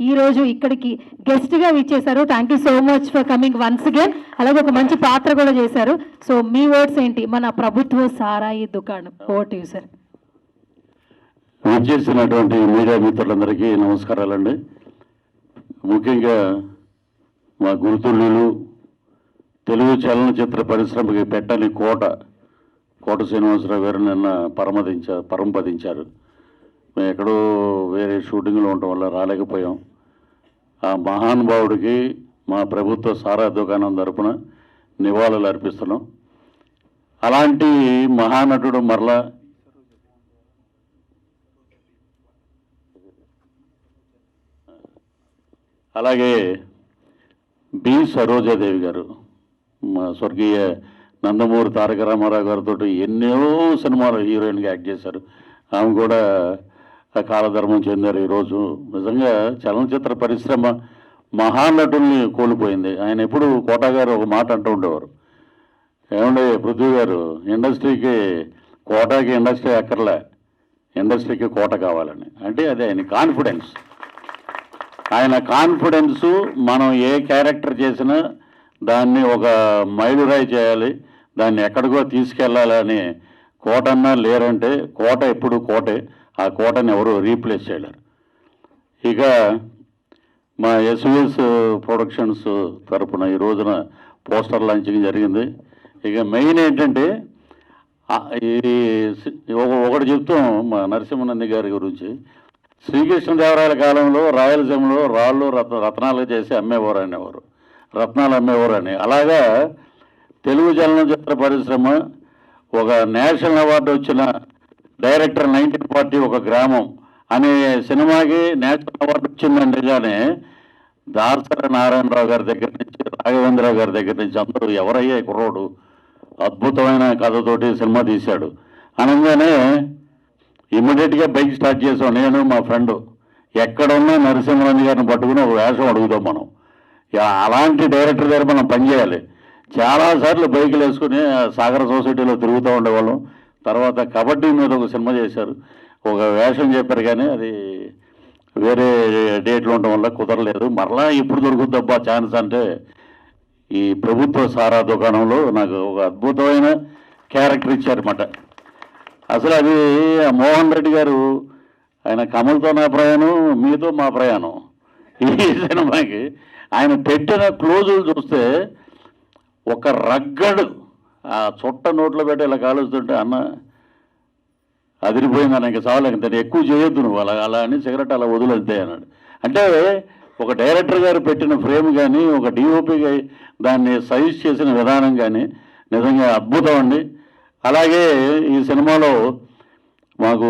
ఈరోజు ఇక్కడికి గెస్ట్గా ఇచ్చేశారు thank you so much for coming once again అలాగే ఒక మంచి పాత్ర కూడా చేశారు. సో మీ వర్డ్స్ ఏంటి? మన ప్రభుత్వ సారాయి దుకాణం. ఓటు సార్ విచ్చేసినటువంటి మీడియా మిత్రులందరికీ నమస్కారాలండి. ముఖ్యంగా మా గురుతుళ్ళు తెలుగు చలనచిత్ర పరిశ్రమకి పెట్టని కోట కోట శ్రీనివాసరావు గారు నిన్న పరమదించారు పరంపదించారు. మేము ఎక్కడో వేరే షూటింగ్లో ఉండటం వల్ల రాలేకపోయాం. ఆ మహానుభావుడికి మా ప్రభుత్వ సారా దుకాణం తరపున నివాళులు అర్పిస్తున్నాం. అలాంటి మహానటుడు మరలా అలాగే బి సరోజాదేవి గారు మా స్వర్గీయ నందమూరి తారక రామారావు గారితో ఎన్నో సినిమాలు హీరోయిన్గా యాక్ట్ చేశారు. ఆమె కూడా ఆ కాలధర్మం చెందారు ఈరోజు. నిజంగా చలనచిత్ర పరిశ్రమ మహానటుల్ని కోల్పోయింది. ఆయన ఎప్పుడు కోట గారు ఒక మాట అంటూ ఉండేవారు. ఏమండి పృథ్వీ గారు ఇండస్ట్రీకి కోటాకి ఇండస్ట్రీ ఎక్కర్లే ఇండస్ట్రీకి కోట కావాలని. అంటే అది ఆయన కాన్ఫిడెన్స్. ఆయన కాన్ఫిడెన్స్ మనం ఏ క్యారెక్టర్ చేసినా దాన్ని ఒక మైలురాయి చేయాలి. దాన్ని ఎక్కడికో తీసుకెళ్ళాలని కోటన్నా లేరంటే కోట ఎప్పుడు కోటే. ఆ కోటని ఎవరు రీప్లేస్ చేయలేరు. ఇక మా ఎస్విఎస్ ప్రొడక్షన్స్ తరపున ఈ రోజున పోస్టర్ లాంచింగ్ జరిగింది. ఇక మెయిన్ ఏంటంటే ఇది ఈ ఒక- ఒకటి చెప్తాం మా నరసింహనంది గారి గురించి. శ్రీకృష్ణదేవరాయల కాలంలో రాయలసీమలో రాళ్ళు రత్న రత్నాలు చేసి అమ్మేవారు అనేవారు రత్నాలు అమ్మేవారు అని అలాగా తెలుగు చలనచిత్ర పరిశ్రమ ఒక నేషనల్ అవార్డు వచ్చిన డైరెక్టర్ నైన్టీన్ ఫార్టీ ఒక గ్రామం. అనే సినిమాకి నేషనల్ అవార్డు వచ్చిందండి కానీ దాసర నారాయణరావు గారి దగ్గర నుంచి రాఘవేంద్రరావు గారి దగ్గర నుంచి అందరూ ఎవరయ్యా కుర్రోడు అద్భుతమైన కథతోటి సినిమా తీశాడు. అనగానే ఇమ్మీడియట్గా బైక్ స్టార్ట్ చేసాం నేను మా ఫ్రెండ్. ఎక్కడున్నా నరసింహరాజు గారిని పట్టుకుని ఒక వేషం అడుగుతాం మనం. అలాంటి డైరెక్టర్ దగ్గర మనం పనిచేయాలి. చాలాసార్లు బైకులు వేసుకుని ఆ సాగర సొసైటీలో తిరుగుతూ ఉండేవాళ్ళం. తర్వాత కబడ్డీ మీద ఒక సినిమా చేశారు. ఒక వేషం చెప్పారు కానీ అది వేరే డేట్లు ఉండడం వల్ల కుదరలేదు. మరలా ఇప్పుడు దొరుకుద్దబ్బా ఛాన్స్ అంటే ఈ ప్రభుత్వ సారా దుకాణంలో నాకు ఒక అద్భుతమైన క్యారెక్టర్ ఇచ్చారన్నమాట. అసలు అది మోహన్ రెడ్డి గారు ఆయన కమల్తో నా ప్రయాణం మీతో మా ప్రయాణం. ఈ సినిమాకి ఆయన పెట్టిన క్లోజులు చూస్తే ఒక రగ్గడు ఆ చుట్ట నోట్లో పెట్టి ఇలా కాలుస్తుంటే అన్న అదిరిపోయింది అన్న ఇంకా చావలేక దాన్ని ఎక్కువ చేయొద్దు నువ్వు అలా అలా అని సిగరెట్ అలా వదిలేద్దే అన్నాడు. అంటే ఒక డైరెక్టర్ గారు పెట్టిన ఫ్రేమ్ కానీ ఒక డిఓపి దాన్ని సైజ్ చేసిన విధానం కానీ నిజంగా అద్భుతం అండి. అలాగే ఈ సినిమాలో మాకు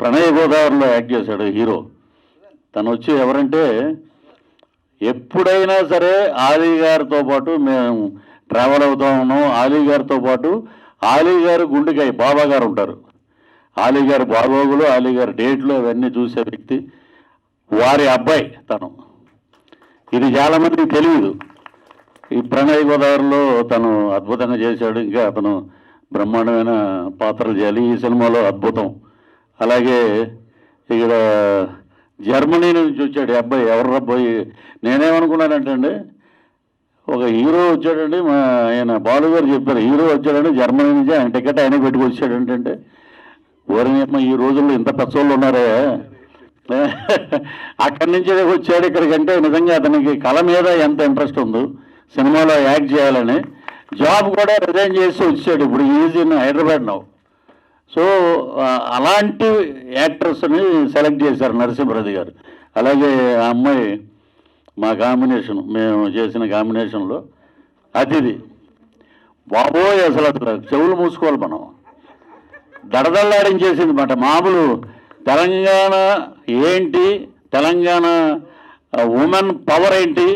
ప్రణయ గోదావరిలో యాక్ట్ చేశాడు హీరో. తను వచ్చి ఎవరంటే ఎప్పుడైనా సరే ఆలీ గారితో పాటు మేము ట్రావెల్ అవుతా ఉన్నాం. ఆలీ గారితో పాటు ఆలీ గారు గుండెకాయ బాబా గారు ఉంటారు. ఆలీ గారు బాగోగులు ఆలీ గారు డేట్లు అవన్నీ చూసే వ్యక్తి వారి అబ్బాయి తను. ఇది చాలా మందికి తెలియదు. ఈ ప్రణయ్ గోదావరిలో తను అద్భుతంగా చేశాడు. ఇంకా అతను బ్రహ్మాండమైన పాత్రలు చేయాలి. ఈ సినిమాలో అద్భుతం. అలాగే ఇక్కడ జర్మనీ నుంచి వచ్చాడు. అబ్బాయి ఎవర్రా పోయి నేనేమనుకున్నానంటే అండి ఒక హీరో వచ్చాడండి మా ఆయన బాలు గారు చెప్పారు హీరో వచ్చాడండి జర్మనీ నుంచి ఆయన టికెట్ ఆయన పెట్టుకొచ్చాడంటే ఓరినమ్మ ఈ రోజుల్లో ఇంత పెద్దోళ్ళు ఉన్నారే. అక్కడి నుంచి వచ్చాడు ఇక్కడికంటే నిజంగా అతనికి కళ మీద ఎంత ఇంట్రెస్ట్ ఉందో సినిమాలో యాక్ట్ చేయాలని జాబ్ కూడా రిజైన్ చేసి వచ్చాడు. ఇప్పుడు ఈజీ హైదరాబాద్ నవ్వు సో అలాంటి యాక్ట్రెస్ని సెలెక్ట్ చేశారు నరసింహరెడ్డి గారు. అలాగే ఆ అమ్మాయి మా కాంబినేషన్ మేము చేసిన కాంబినేషన్లో అతిథి. బాబోయ్ అసలు అసలు చెవులు మూసుకోవాలి మనం. దడదల్లాడించేసింది మాట. మామూలు తెలంగాణ ఏంటి తెలంగాణ ఉమెన్ పవర్ ఏంటి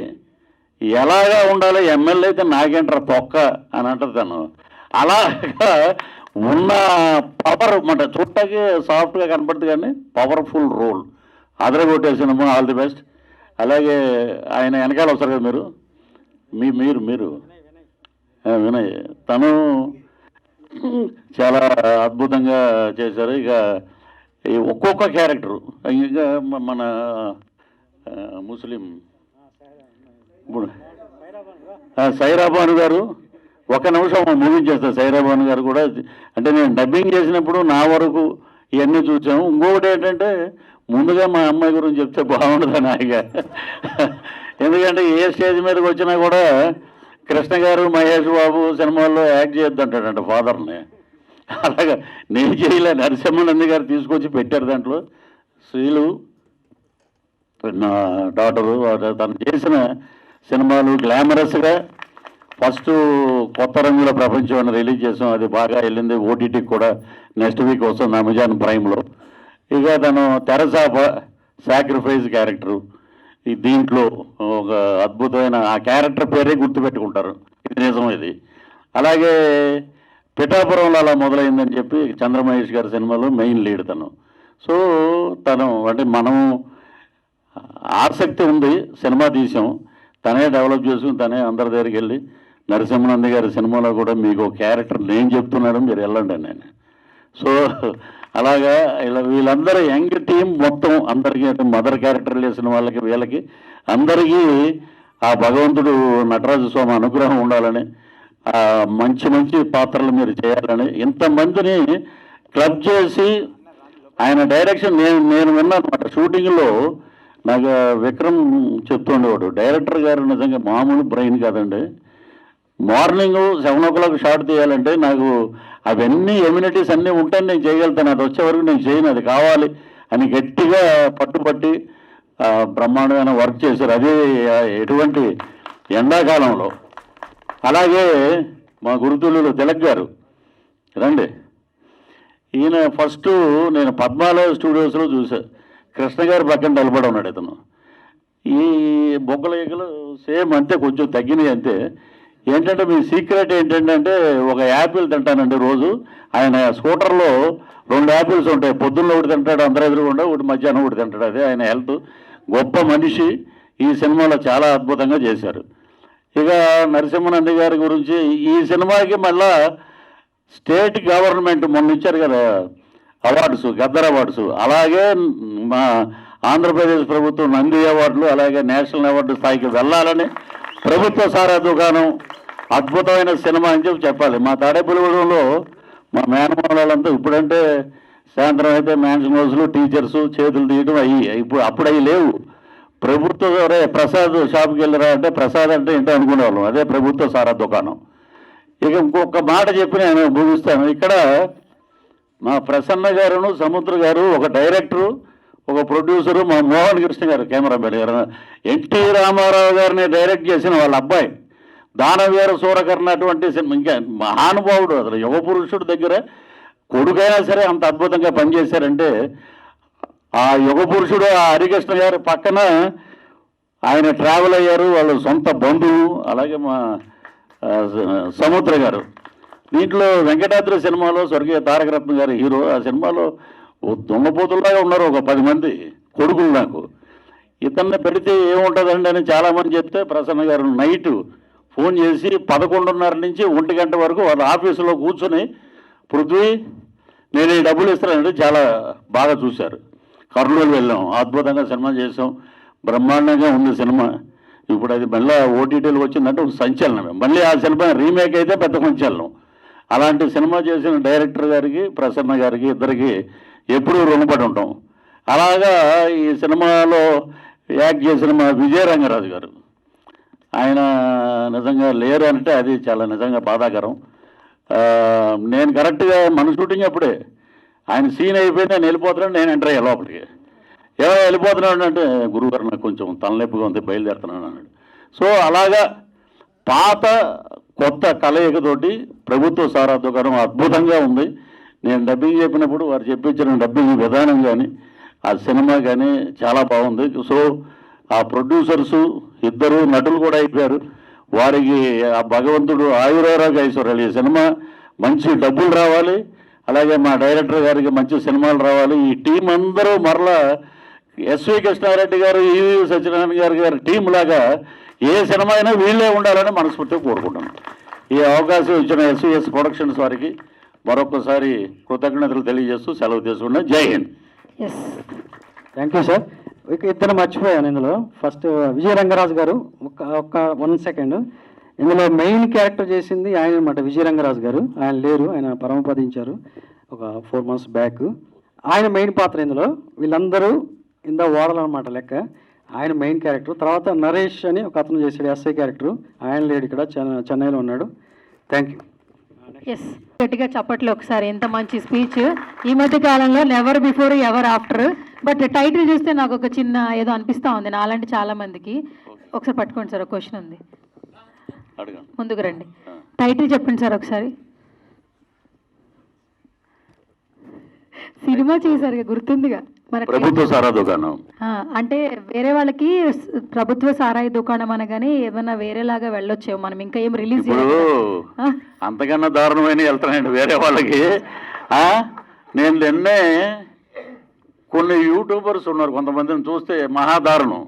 ఎలాగా ఉండాలి ఎమ్మెల్యే అయితే నాకేంటారు తొక్క అని అంటారు తను. అలాగా ఉన్న పవర్ మాట చుట్టకి సాఫ్ట్గా కనపడుతుంది కానీ పవర్ఫుల్ రోల్ అదరగొట్టేసినమో ఆల్ ది బెస్ట్ అలాగే ఆయన వెనకాల వస్తారు కదా మీరు? మీ మీరు మీరు. వినయ్. తను చాలా అద్భుతంగా చేశారు. ఇక ఈ ఒక్కొక్క క్యారెక్టరు ఇంకా మన ముస్లిం. సైరాబాను గారు. ఒక నిమిషం ముగించేస్తాను సైరాబాను గారు కూడా అంటే నేను డబ్బింగ్ చేసినప్పుడు నా వరకు ఇవన్నీ చూసాము ఇంకొకటి ఏంటంటే ముందుగా మా అమ్మాయి గురించి చెప్తే బాగుండదు నాయగా ఎందుకంటే ఏ స్టేజ్ మీదకి వచ్చినా కూడా కృష్ణ గారు మహేష్ బాబు సినిమాల్లో యాక్ట్ చేయొద్దంటాడంట ఫాదర్ని. అలాగా నేను చేయలే. నరసింహానంది గారు తీసుకొచ్చి పెట్టారు దాంట్లో. స్త్రీలు నా డాటరు తను చేసిన సినిమాలు గ్లామరస్గా ఫస్ట్ కొత్త రంగుల ప్రపంచం అని రిలీజ్ చేసాం. అది బాగా వెళ్ళింది. ఓటీటీకి కూడా నెక్స్ట్ వీక్ వస్తుంది అమెజాన్ ప్రైమ్లో. ఇక తను తెరసాప సాక్రిఫైస్ క్యారెక్టరు. ఈ దీంట్లో ఒక అద్భుతమైన ఆ క్యారెక్టర్ పేరే గుర్తుపెట్టుకుంటారు. ఇది నిజం ఇది. అలాగే పిఠాపురంలో అలా మొదలైందని చెప్పి చంద్రమహేష్ గారి సినిమాలో మెయిన్ లీడ్ తను. సో తను అంటే మనం ఆసక్తి ఉంది. సినిమా తీసాం. తనే డెవలప్ చేసుకుని తనే అందరి దగ్గరికి వెళ్ళి నరసింహనంది గారి సినిమాలో కూడా మీకు క్యారెక్టర్ నేను చెప్తున్నాడు మీరు వెళ్ళండి నేను. సో అలాగా ఇలా వీళ్ళందరూ యంగ్ టీం మొత్తం అందరికీ అంటే మదర్ క్యారెక్టర్ చేసిన వాళ్ళకి వీళ్ళకి అందరికీ ఆ భగవంతుడు నటరాజు స్వామి అనుగ్రహం ఉండాలని మంచి మంచి పాత్రలు మీరు చేయాలని ఇంతమందిని క్లబ్ చేసి ఆయన డైరెక్షన్ నేను నేను విన్నాను అనమాట షూటింగ్లో నాకు విక్రమ్ చెప్తుండేవాడు డైరెక్టర్ గారు నిజంగా మామూలు బ్రెయిన్ కాదండి. Morning seven o'clock shot తీయాలంటే నాకు అవన్నీ ఎమ్యూనిటీస్ అన్నీ ఉంటే నేను చేయగలుగుతాను. అది వచ్చే వరకు నేను చేయను అది కావాలి అని గట్టిగా పట్టుపట్టి బ్రహ్మాండమైన వర్క్ చేశారు. అదే ఎటువంటి ఎండాకాలంలో. అలాగే మా గురుతులు తిలక్ గారు రండి. ఈయన ఫస్ట్ నేను పద్మాలయ స్టూడియోస్లో చూసా. కృష్ణ గారి పక్కన నిలబడి ఉన్నాడు ఇతను. ఈ బొగ్గల ఈగలు సేమ్ అంతే కొంచెం తగ్గినాయి అంతే. ఏంటంటే మీ సీక్రెట్ ఏంటంటే ఒక యాపిల్ తింటానండి రోజు. ఆయన స్కూటర్లో రెండు యాపిల్స్ ఉంటాయి. పొద్దున్న ఒకటి తింటాడు అందరూ ఎదురుకుండా ఒకటి మధ్యాహ్నం ఒకటి తింటాడు. అదే ఆయన హెల్త్. గొప్ప మనిషి. ఈ సినిమాలో చాలా అద్భుతంగా చేశారు. ఇక నరసింహనంది గారి గురించి ఈ సినిమాకి మళ్ళా స్టేట్ గవర్నమెంట్ మొన్న ఇచ్చారు కదా అవార్డ్స్ గద్దర్ అవార్డ్స్. అలాగే మా ఆంధ్రప్రదేశ్ ప్రభుత్వం నంది అవార్డులు అలాగే నేషనల్ అవార్డు స్థాయికి వెళ్ళాలని ప్రభుత్వ సారా దుకాణం అద్భుతమైన సినిమా అని చెప్పి చెప్పాలి. మా తాడేపల్లిగూడెంలో మా మేనమాలంతా ఇప్పుడంటే సాయంత్రం అయితే మ్యాన్షన్ హౌస్లు టీచర్స్ చేతులు తీయడం అయ్యి ఇప్పుడు అప్పుడు అవి లేవు. ప్రభుత్వ రే ప్రసాద్ షాప్కి వెళ్ళరా అంటే ప్రసాద్ అంటే ఏంటో అనుకునేవాళ్ళం. అదే ప్రభుత్వ సారా దుకాణం ఇక ఇంకొక మాట చెప్పి నేను ముగిస్తాను ఇక్కడ మా ప్రసన్న గారును సముద్ర గారు ఒక డైరెక్టరు ఒక ప్రొడ్యూసరు మా మోహన్ కృష్ణ గారు కెమెరామెన్ గారు ఎన్టీ రామారావు గారిని డైరెక్ట్ చేసిన వాళ్ళ అబ్బాయి. దానవీర సూరకర్ణ అటువంటి సినిమా ఇంకా మహానుభావుడు అసలు యువ పురుషుడు దగ్గర కొడుకైనా సరే అంత అద్భుతంగా పనిచేశారంటే ఆ యుగ పురుషుడు ఆ హరికృష్ణ గారి పక్కన ఆయన ట్రావెల్ అయ్యారు వాళ్ళ సొంత బంధువు అలాగే మా సముద్ర గారు. దీంట్లో వెంకటాద్రి సినిమాలో స్వర్గీయ తారకరత్న గారి హీరో. ఆ సినిమాలో ఓ దున్నపోతుల్లాగా ఉన్నారు ఒక పది మంది కొడుకులు నాకు. ఇతన్ని పెడితే ఏముంటుందండి అని చాలామంది చెప్తే ప్రసన్న గారు నైట్ ఫోన్ చేసి పదకొండున్నర నుంచి ఒంటి గంట వరకు వాళ్ళ ఆఫీసులో కూర్చొని పృథ్వీ నేను ఈ డబ్బులు ఇస్తానంటే చాలా బాగా చూశారు. కర్నూలు వెళ్ళాం అద్భుతంగా సినిమా చేసాం బ్రహ్మాండంగా ఉంది సినిమా. ఇప్పుడు అది మళ్ళీ ఓటీటీలు వచ్చిందంటే ఒక సంచలనమే. మళ్ళీ ఆ సినిమా రీమేక్ అయితే పెద్ద సంచలనం. అలాంటి సినిమా చేసిన డైరెక్టర్ గారికి ప్రసన్న గారికి ఇద్దరికి ఎప్పుడూ రుణపడి ఉంటాం అలాగా ఈ సినిమాలో యాక్ట్ చేసిన మా విజయరంగరాజు గారు. ఆయన నిజంగా లేరు అంటే అది చాలా నిజంగా బాధాకరం. నేను కరెక్ట్గా మన షూటింగ్ అప్పుడే. ఆయన సీన్ అయిపోయి నేను వెళ్ళిపోతున్నాను నేను ఎంటర్ అయ్యా లోపలికి. ఏమో వెళ్ళిపోతున్నాడు అంటే గురువుగారు నాకు కొంచెం తలనొప్పిగా ఉంది బయలుదేరుతున్నాను అన్నాడు. సో అలాగా పాత కొత్త కలయికతోటి ప్రభుత్వ సారా దుకాణం అద్భుతంగా ఉంది. నేను డబ్బింగ్ చెప్పినప్పుడు వారు చెప్పించిన డబ్బింగ్ విధానం కానీ ఆ సినిమా కానీ చాలా బాగుంది. సో ఆ ప్రొడ్యూసర్స్ ఇద్దరు నటులు కూడా అయిపోయారు. వారికి ఆ భగవంతుడు ఆయురారోగ్య ఐశ్వర్యాలు. ఈ సినిమా మంచి డబ్బులు రావాలి. అలాగే మా డైరెక్టర్ గారికి మంచి సినిమాలు రావాలి. ఈ టీం అందరూ మరలా ఎస్వి కృష్ణారెడ్డి గారు ఈవి సత్యనారాయణ గారి గారి టీం లాగా ఏ సినిమా అయినా వీళ్ళే ఉండాలని మనస్ఫూర్తిగా కోరుకుంటున్నాను ఈ అవకాశం ఇచ్చిన ఎస్విఎస్ ప్రొడక్షన్స్ వారికి మరొకసారి కృతజ్ఞతలు తెలియజేస్తూ సెలవు తీసుకున్నా Jai Hind. Yes thank you sir ఇక ఇద్దరు మర్చిపోయాను ఇందులో. ఫస్ట్ విజయ రంగరాజు గారు ఒక ఒక వన్ సెకండ్ ఇందులో మెయిన్ క్యారెక్టర్ చేసింది ఆయన అనమాట విజయ రంగరాజు గారు. ఆయన లేరు ఆయన పరమపదించారు ఒక ఫోర్ మంత్స్ బ్యాక్ ఆయన మెయిన్ పాత్ర ఇందులో. వీళ్ళందరూ ఇంద ఓడలు అనమాట లెక్క. ఆయన మెయిన్ క్యారెక్టర్ తర్వాత నరేష్ అని ఒక అతను చేశాడు ఎస్ఐ క్యారెక్టర్ ఆయన లేడు ఇక్కడ చెన్న- చెన్నైలో ఉన్నాడు. థ్యాంక్ యూ ఎస్ గట్టిగా చప్పట్లు ఒకసారి. ఎంత మంచి స్పీచ్ ఈ మధ్య కాలంలో never before ever after but title చూస్తే నాకు ఒక చిన్న ఏదో అనిపిస్తా ఉంది నాలాంటి చాలా మందికి. ఒకసారి పట్టుకోండి సార్ ఒక క్వశ్చన్ ఉంది. ముందుకు రండి. టైటిల్ చెప్పండి సార్ ఒకసారి. సినిమా చేశారు గుర్తుందిగా. ప్రభుత్వ సారా దుకాణం. అంటే వేరే వాళ్ళకి ప్రభుత్వ సారాయి దుకాణం అనగానే ఏదైనా వేరేలాగా వెళ్ళొచ్చేమో మనం ఇంకా ఏం రిలీజ్ ఇప్పుడు అంతకన్నా దారుణమైన వెళ్తున్నాయండి వేరే వాళ్ళకి? నేను నిన్నే కొన్ని యూట్యూబర్స్ ఉన్నారు కొంతమందిని చూస్తే మహాదారుణం.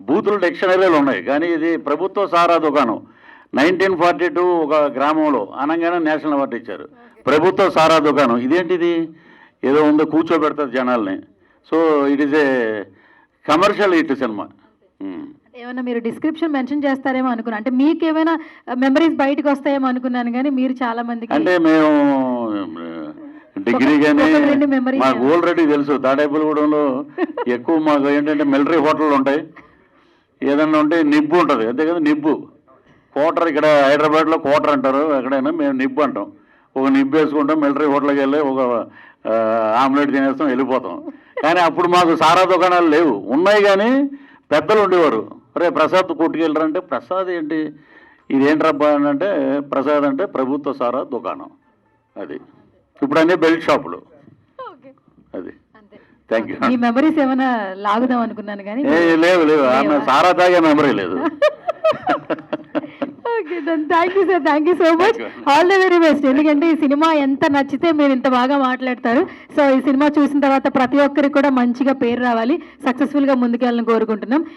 బూతుల డిక్షనరీలు ఉన్నాయి కానీ ఇది ప్రభుత్వ సారా దుకాణం. నైన్టీన్ ఫార్టీ టూ ఒక గ్రామంలో అనగానే నేషనల్ అవార్డు ఇచ్చారు. ప్రభుత్వ సారా దుకాణం. ఇదేంటిది? ఏదో ఉందో కూర్చోబెడతారు జనాల్ని. So it is a commercial hit cinema. ఏమైనా మీరు డిస్క్రిప్షన్ మెన్షన్ చేస్తారేమో అనుకున్నా. అంటే మీకు ఏమైనా మెమరీస్ బయటకు వస్తాయేమో అనుకున్నాను కానీ మీరు చాలా మందికి అంటే మేము డిగ్రీ కానీ మాకు ఆల్రెడీ తెలుసు. తాడేపల్లిగూడెంలో ఎక్కువ మాకు ఏంటంటే మిలిటరీ హోటళ్ళు ఉంటాయి. ఏదన్నా ఉంటే నిబ్బు ఉంటుంది. అంతే కదా నిబ్బు. కోటర్ ఇక్కడ హైదరాబాద్లో కోటర్ అంటారు. ఎక్కడైనా మేము నిబ్బు అంటాం. ఒక నిబ్బు వేసుకుంటాం మిలిటరీ హోటల్కి వెళ్ళి ఒక ఆ, ఆమ్లెట్ తినేస్తాం వెళ్ళిపోతాం. కానీ అప్పుడు మాకు సారా దుకాణాలు లేవు. ఉన్నాయి కానీ పెద్దలు ఉండేవారు. రే ప్రసాద్ కొట్టుకెళ్ళరంటే ప్రసాద్ ఏంటి? ఇదేంట్రబ్బా అని అంటే ప్రసాద్ అంటే ప్రభుత్వ సారా దుకాణం. అది. ఇప్పుడు అన్నీ బెల్ట్ షాపులు. అది. అంతే. థ్యాంక్ యూ మీ మెమరీస్ ఏమైనా లాగుదాం అనుకున్నాను కానీ లేవు. లేవు? ఆమె సారా తాగే మెమరీ లేదు. Thank you sir thank you so much. All the very best ఎందుకంటే ఈ సినిమా ఎంత నచ్చితే మీరు ఇంత బాగా మాట్లాడతారు. సో ఈ సినిమా చూసిన తర్వాత ప్రతి ఒక్కరికి కూడా మంచిగా పేరు రావాలి. సక్సెస్ఫుల్గా ముందుకెళ్ళాలని కోరుకుంటున్నాం.